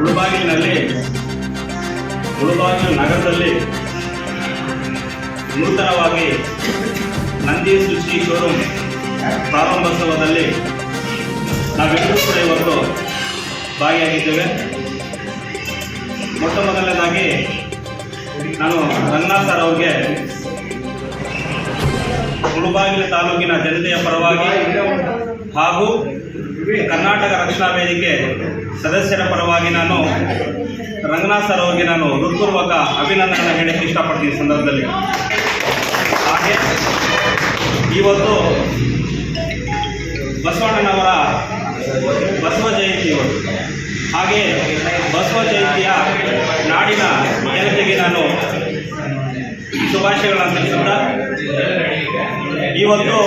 ಮುಳುಬಾಗಿಲಿನಲ್ಲಿ, ಮುಳುಬಾಗಿಲು ನಗರದಲ್ಲಿ ನೂತನವಾಗಿ ನಂದಿ ಸೃಷ್ಟಿ ಶೋರೂಮ್ ಪ್ರಾರಂಭೋತ್ಸವದಲ್ಲಿ ನಾವೆಲ್ಲರೂ ಕೂಡ ಇವತ್ತು ಭಾಗಿಯಾಗಿದ್ದೇವೆ. ಮೊಟ್ಟ ಮೊದಲನೇದಾಗಿ ನಾನು ರಂಗನಾಥ್ ಸರ್ ಅವ್ರಿಗೆ ತಾಲೂಕಿನ ಜನತೆಯ ಪರವಾಗಿ ಹಾಗೂ ಕರ್ನಾಟಕ ರಕ್ಷಣಾ ವೇದಿಕೆ ಸದಸ್ಯರ ಪರವಾಗಿ ನಾನು ರಂಗನಾಥ್ ಸರ್ ಅವರಿಗೆ ನಾನು ಹೃತ್ಪೂರ್ವಕ ಅಭಿನಂದನೆ ಹೇಳಕ್ಕೆ ಇಷ್ಟಪಡ್ತೀನಿ ಸಂದರ್ಭದಲ್ಲಿ. ಹಾಗೆ ಇವತ್ತು ಬಸವಣ್ಣನವರ ಬಸವ ಜಯಂತಿ ಇವತ್ತು. ಹಾಗೆ ಬಸವ ಜಯಂತಿಯ ನಾಡಿನ ಜನತೆಗೆ ನಾನು ಶುಭಾಶಯಗಳನ್ನು ತಿಳಿಸುತ್ತಾ, ಇವತ್ತು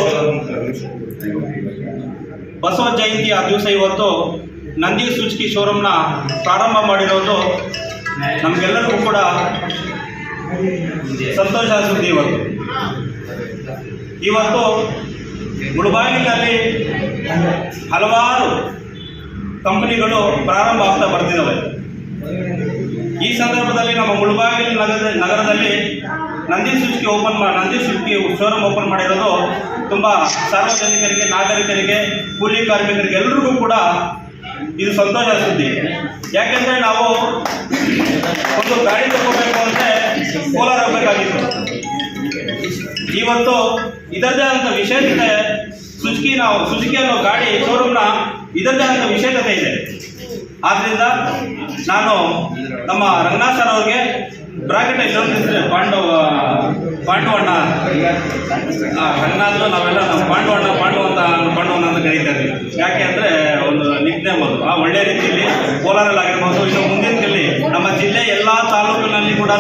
ಬಸವ ಜಯಂತಿಯ ದಿವಸ ಇವತ್ತು ನಂದಿ ಸೂಚಕಿ ಶೋರೂಮ್ನ ಪ್ರಾರಂಭ ಮಾಡಿರೋದು ನಮಗೆಲ್ಲರಿಗೂ ಕೂಡ ಸಂತೋಷ ಸುದ್ದಿ ಇವತ್ತು. ಇವತ್ತು ಹಲವಾರು ಕಂಪನಿಗಳು ಪ್ರಾರಂಭ ಆಗ್ತಾ ಬರ್ತಿದ್ದಾವೆ ಈ ಸಂದರ್ಭದಲ್ಲಿ ನಮ್ಮ ಮುಳುಬಾಗಿಲು ನಗರದ ನಗರದಲ್ಲಿ ನಂದಿ ಸುಜುಕಿ ಓಪನ್ ಮಾ ನಂದಿ ಸುಜುಕಿ ಶೋರೂಮ್ ಓಪನ್ ಮಾಡಿರೋದು ತುಂಬ ಸಾರ್ವಜನಿಕರಿಗೆ, ನಾಗರಿಕರಿಗೆ, ಕೂಲಿ ಕಾರ್ಮಿಕರಿಗೆ ಎಲ್ರಿಗೂ ಕೂಡ ಇದು ಸಂತೋಷ ಸುದ್ದಿ. ಯಾಕೆಂದರೆ ನಾವು ಒಂದು ಗಾಡಿ ತಗೋಬೇಕು ಅಂದರೆ ಕೋಲಾರ ಹೋಗಬೇಕಾಗಿತ್ತು. ಇವತ್ತು ಇದರದೇ ಆದಂಥ ವಿಶೇಷತೆ ಸುಜುಕಿ ನಾವು ಸುಜುಕಿ ಅನ್ನೋ ಗಾಡಿ ಶೋರೂಮ್ನ ಇದರದೇ ಆದಂಥ ವಿಶೇಷತೆ ಇದೆ. ಆದ್ದರಿಂದ ನಾನು ನಮ್ಮ ರಂಗನಾಥ್ ಸರ್ ಅವ್ರಿಗೆ ಬ್ರಾಕೆಟ್ ಇನ್ನೊಂದಿದ್ರೆ ಪಾಂಡವ, ಪಾಂಡವಣ್ಣ. ರಂಗನಾಥ್ ನಾವೆಲ್ಲ ನಮ್ಮ ಪಾಂಡವಣ್ಣ, ಪಾಂಡವ ಅಂತ ಪಾಂಡವಣ್ಣ ಅಂತ ಕರೀತಾ ಇದ್ದೀವಿ. ಯಾಕೆ ಅಂದರೆ ಒಂದು ನಿಗ್ನೇಮ್ ಅದು. ಆ, ಒಳ್ಳೆ ರೀತಿಯಲ್ಲಿ ಕೋಲಾರಲ್ಲಿ ಆಗಿರ್ಬೋದು, ಇನ್ನು ಮುಂದಿನ ನಮ್ಮ ಜಿಲ್ಲೆ ಎಲ್ಲ ತಾಲೂಕಿನಲ್ಲಿ ಕೂಡ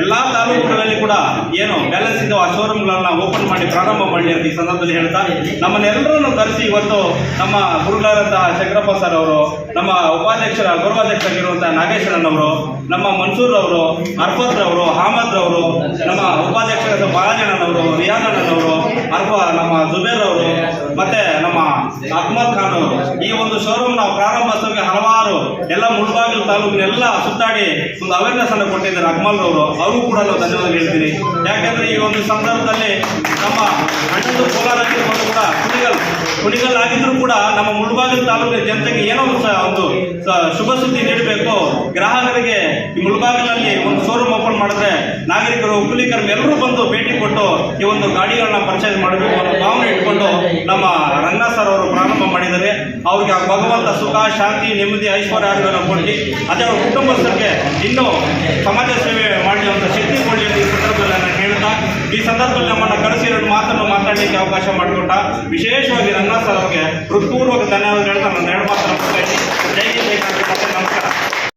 ಎಲ್ಲ ತಾಲೂಕುಗಳಲ್ಲಿ ಕೂಡ ಏನು ಬ್ಯಾಲೆನ್ಸ್ ಇದ್ದವು ಆ ಶೋರೂಮ್ಗಳನ್ನ ಓಪನ್ ಮಾಡಿ ಪ್ರಾರಂಭ ಮಾಡಿ ಅಂತ ಈ ಸಂದರ್ಭದಲ್ಲಿ ಹೇಳ್ತಾ, ನಮ್ಮನ್ನೆಲ್ಲರನ್ನು ಕರೆಸಿ ಇವತ್ತು ನಮ್ಮ ಗುರುಗಳಾದಂತಹ ಶಂಕರಪ್ಪ ಸರ್ ಅವರು, ನಮ್ಮ ಉಪಾಧ್ಯಕ್ಷರ, ಗೌರವಾಧ್ಯಕ್ಷರಾಗಿರುವಂತಹ ನಾಗೇಶ್ವರನ್ ಅವರು, ನಮ್ಮ ಮನ್ಸೂರ್ ಅವರು ಅರ್ಫತ್ ರವರು ಅಹಮದ್ ಅವರು, ನಮ್ಮ ಉಪಾಧ್ಯಕ್ಷರಾದ ಬಾಲಾಜಣ್ಣನವರು ರಿಯಾನಣ್ಣನವರು ಅರ್ಫ ನಮ್ಮ ಜುಬೇರ್ ಅವರು, ಮತ್ತೆ ಅಹ್ಮದ್ ಖಾನ್ ಈ ಒಂದು ಶೋರೂಮ್ ನಾವು ಪ್ರಾರಂಭೋತ್ಸವಕ್ಕೆ ಹಲವಾರು ಎಲ್ಲ ಮುಳ್ಬಾಗಿಲು ತಾಲೂಕಿನೆಲ್ಲ ಸುತ್ತಾಡಿ ಒಂದು ಅವೇರ್ನೆಸ್ ಅನ್ನು ಕೊಟ್ಟಿದ್ದಾರೆ ಅಕ್ಮಲ್ ಅವರು ಅವರು ಕೂಡ ನಾವು ಧನ್ಯವಾದ ಹೇಳ್ತೀನಿ. ಯಾಕಂದ್ರೆ ಈ ಒಂದು ಸಂದರ್ಭದಲ್ಲಿ ನಮ್ಮ ಹಣ್ಣು ಕೋಲಾರ ಆಗಿರ್ಬೋದು ಕೂಡ ಕುಣಿಗಲ್. ಕುಣಿಗಲ್ ಆಗಿದ್ರು ಕೂಡ ನಮ್ಮ ಮುಳ್ಬಾಗಿಲು ತಾಲೂಕಿನ ಜನತೆಗೆ ಏನೋ ಒಂದು ಶುಭ ಸುದ್ದಿ ನೀಡಬೇಕು. ಗ್ರಾಹಕರಿಗೆ ಈ ಮುಳ್ಬಾಗಿಲಲ್ಲಿ ಒಂದು ಶೋರೂಮ್ ಓಪನ್ ಮಾಡಿದ್ರೆ ನಾಗರಿಕರು ಕೂಲಿಕರು ಎಲ್ಲರೂ ಬಂದು ಭೇಟಿ ಕೊಟ್ಟು ಈ ಒಂದು ಗಾಡಿಗಳನ್ನ ಪರ್ಚೇಸ್ ಮಾಡಬೇಕು ಅನ್ನೋ ಭಾವನೆ ಇಟ್ಕೊಂಡು ನಮ್ಮ ರಂಗನಾಥ್ ಸರ್ ಅವರು ಅವರು ಪ್ರಾರಂಭ ಮಾಡಿದ್ದಾರೆ ಅವ್ರಿಗೆ ಆ ಭಗವಂತ ಸುಖ, ಶಾಂತಿ, ನೆಮ್ಮದಿ, ಐಶ್ವರ್ಯ ಆಗಿರೋ ಕೊಡಲಿ ಅದರ ಕುಟುಂಬಸ್ಥರಿಗೆ ಇನ್ನೂ ಸಮಾಜ ಸೇವೆ ಮಾಡುವಂಥ ಶಕ್ತಿ ಕೊಡಲಿ ಈ ಸಂದರ್ಭದಲ್ಲಿ ನಾನು ಹೇಳ್ತಾ, ಈ ಸಂದರ್ಭದಲ್ಲಿ ನಮ್ಮನ್ನು ಕಳಿಸಿ ಎರಡು ಮಾತನ್ನು ಮಾತಾಡಲಿಕ್ಕೆ ಅವಕಾಶ ಮಾಡಿಕೊಟ್ಟ ವಿಶೇಷವಾಗಿ ನನ್ನ ಸರ್ ಅವರಿಗೆ ಹೃತ್ಪೂರ್ವಕ ಧನ್ಯವಾದ ಹೇಳ್ತಾ ನನ್ನ ಎರಡು ಮಾತನ್ನು ಜೈ ಜೈ ನಮಸ್ಕಾರ.